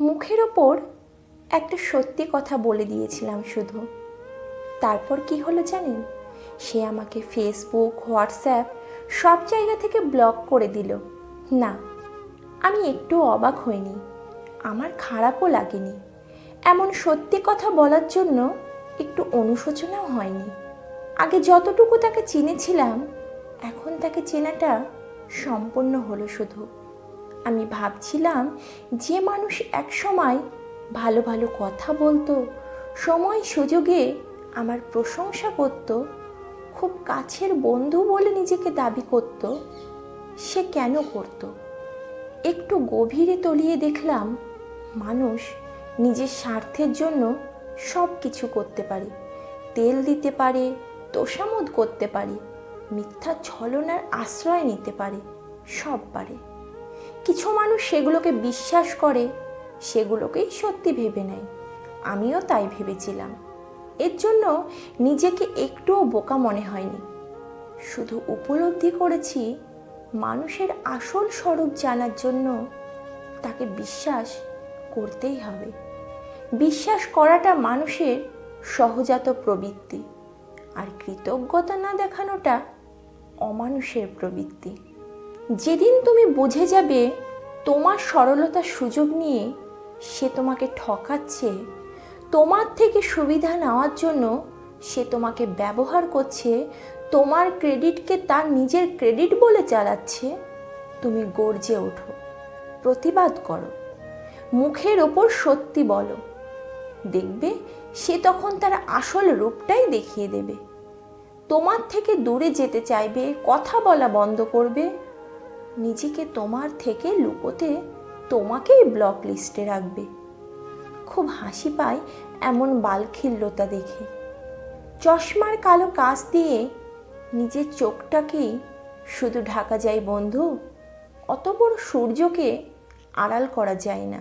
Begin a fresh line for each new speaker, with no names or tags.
মুখের ওপর একটা সত্যি কথা বলে দিয়েছিলাম শুধু। তারপর কি হলো জানেন? সে আমাকে ফেসবুক হোয়াটসঅ্যাপ সব জায়গা থেকে ব্লক করে দিল। না, আমি একটু অবাক হইনি। আমার খারাপও লাগেনি। এমন সত্যি কথা বলার জন্য একটু অনুশোচনাও হয়নি। আগে যতটুকু তাকে চিনেছিলাম, এখন তাকে চেনাটা সম্পূর্ণ হলো শুধু। আমি ভাবছিলাম যে মানুষ একসময় ভালো ভালো কথা বলতো, সময় সুযোগে আমার প্রশংসা করত, খুব কাছের বন্ধু বলে নিজেকে দাবি করত, সে কেন করতো? একটু গভীরে তলিয়ে দেখলাম মানুষ নিজের স্বার্থের জন্য সব কিছু করতে পারে, তেল দিতে পারে, তোষামোদ করতে পারে, মিথ্যা ছলনার আশ্রয় নিতে পারে, সব পারে। কিছু মানুষ সেগুলোকে বিশ্বাস করে, সেগুলোকেই সত্যি ভেবে নেয়। আমিও তাই ভেবেছিলাম। এর জন্য নিজেকে একটুও বোকা মনে হয়নি। শুধু উপলব্ধি করেছি, মানুষের আসল স্বরূপ জানার জন্য তাকে বিশ্বাস করতেই হবে। বিশ্বাস করাটা মানুষের সহজাত প্রবৃত্তি, আর কৃতজ্ঞতা না দেখানোটা অমানুষের প্রবৃত্তি। যেদিন তুমি বুঝে যাবে তোমার সরলতার সুযোগ নিয়ে সে তোমাকে ঠকাচ্ছে, তোমার থেকে সুবিধা নেওয়ার জন্য সে তোমাকে ব্যবহার করছে, তোমার ক্রেডিটকে তার নিজের ক্রেডিট বলে চালাচ্ছে, তুমি গর্জে ওঠো। প্রতিবাদ করো। মুখের ওপর সত্যি বলো। দেখবে সে তখন তার আসল রূপটাই দেখিয়ে দেবে। তোমার থেকে দূরে যেতে চাইবে, কথা বলা বন্ধ করবে নিজেকে তোমার থেকে লুকোতে তোমাকেই ব্লক লিস্টে রাখবে। খুব হাসি পায় এমন বালখিল্যতা দেখে। চশমার কালো কাজ দিয়ে নিজের চোখটাকেই শুধু ঢাকা যায় বন্ধু, অত বড় সূর্যকে আড়াল করা যায় না।